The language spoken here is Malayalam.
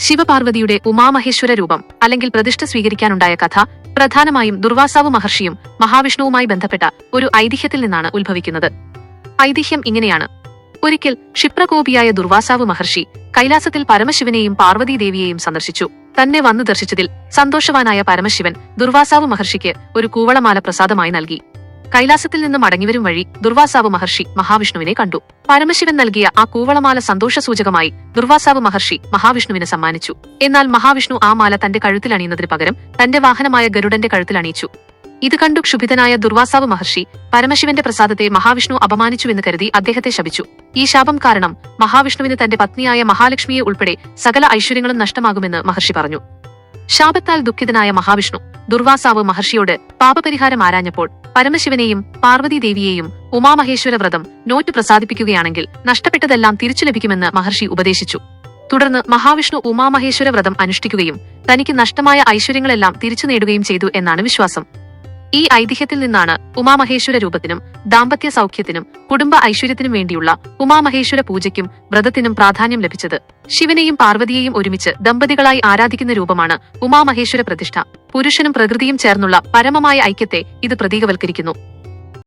ശിവപാർവതിയുടെ ഉമാമഹേശ്വര രൂപം അല്ലെങ്കിൽ പ്രതിഷ്ഠ സ്വീകരിക്കാനുണ്ടായ കഥ പ്രധാനമായും ദുർവാസാവ് മഹർഷിയും മഹാവിഷ്ണുവുമായി ബന്ധപ്പെട്ട ഒരു ഐതിഹ്യത്തിൽ നിന്നാണ് ഉത്ഭവിക്കുന്നത്. ഐതിഹ്യം ഇങ്ങനെയാണ്. ഒരിക്കൽ ക്ഷിപ്രകോപിയായ ദുർവാസാവ് മഹർഷി കൈലാസത്തിൽ പരമശിവനെയും പാർവതീദേവിയെയും സന്ദർശിച്ചു. തന്നെ വന്നു ദർശിച്ചതിൽ സന്തോഷവാനായ പരമശിവൻ ദുർവാസാവ് മഹർഷിക്ക് ഒരു കൂവളമാല പ്രസാദമായി നൽകി. കൈലാസത്തിൽ നിന്ന് മടങ്ങിവരും വഴി ദുർവാസാവ് മഹർഷി മഹാവിഷ്ണുവിനെ കണ്ടു. പരമശിവൻ നൽകിയ ആ കൂവളമാല സന്തോഷ സൂചകമായി ദുർവാസാവ് മഹർഷി മഹാവിഷ്ണുവിനെ സമ്മാനിച്ചു. എന്നാൽ മഹാവിഷ്ണു ആ മാല തന്റെ കഴുത്തിൽ അണിയുന്നതിന് പകരം തന്റെ വാഹനമായ ഗരുഡന്റെ കഴുത്തിൽ അണിയിച്ചു. ഇത് കണ്ടു ക്ഷുഭിതനായ ദുർവാസാവ് മഹർഷി പരമശിവന്റെ പ്രസാദത്തെ മഹാവിഷ്ണു അപമാനിച്ചുവെന്ന് കരുതി അദ്ദേഹത്തെ ശപിച്ചു. ഈ ശാപം കാരണം മഹാവിഷ്ണുവിന് തന്റെ പത്നിയായ മഹാലക്ഷ്മിയെ ഉൾപ്പെടെ സകല ഐശ്വര്യങ്ങളും നഷ്ടമാകുമെന്ന് മഹർഷി പറഞ്ഞു. ശാപത്താൽ ദുഃഖിതനായ മഹാവിഷ്ണു ദുർവാസാവ് മഹർഷിയോട് പാപപരിഹാരം ആരാഞ്ഞപ്പോൾ പരമശിവനെയും പാർവതീദേവിയെയും ഉമാമഹേശ്വര വ്രതം നോറ്റ് പ്രസാദിപ്പിക്കുകയാണെങ്കിൽ നഷ്ടപ്പെട്ടതെല്ലാം തിരിച്ചു ലഭിക്കുമെന്ന് മഹർഷി ഉപദേശിച്ചു. തുടർന്ന് മഹാവിഷ്ണു ഉമാമഹേശ്വര വ്രതം അനുഷ്ഠിക്കുകയും തനിക്ക് നഷ്ടമായ ഐശ്വര്യങ്ങളെല്ലാം തിരിച്ചു നേടുകയും ചെയ്തു എന്നാണ് വിശ്വാസം. ഈ ഐതിഹ്യത്തിൽ നിന്നാണ് ഉമാമഹേശ്വര രൂപത്തിനും ദാമ്പത്യ സൗഖ്യത്തിനും കുടുംബ ഐശ്വര്യത്തിനും വേണ്ടിയുള്ള ഉമാമഹേശ്വര പൂജയ്ക്കും വ്രതത്തിനും പ്രാധാന്യം ലഭിച്ചത് ശിവനെയും പാർവതിയെയും ഒരുമിച്ച് ദമ്പതികളായി ആരാധിക്കുന്ന രൂപമാണ് ഉമാമഹേശ്വര പ്രതിഷ്ഠ. പുരുഷനും പ്രകൃതിയും ചേർന്നുള്ള പരമമായ ഐക്യത്തെ ഇത് പ്രതീകവൽക്കരിക്കുന്നു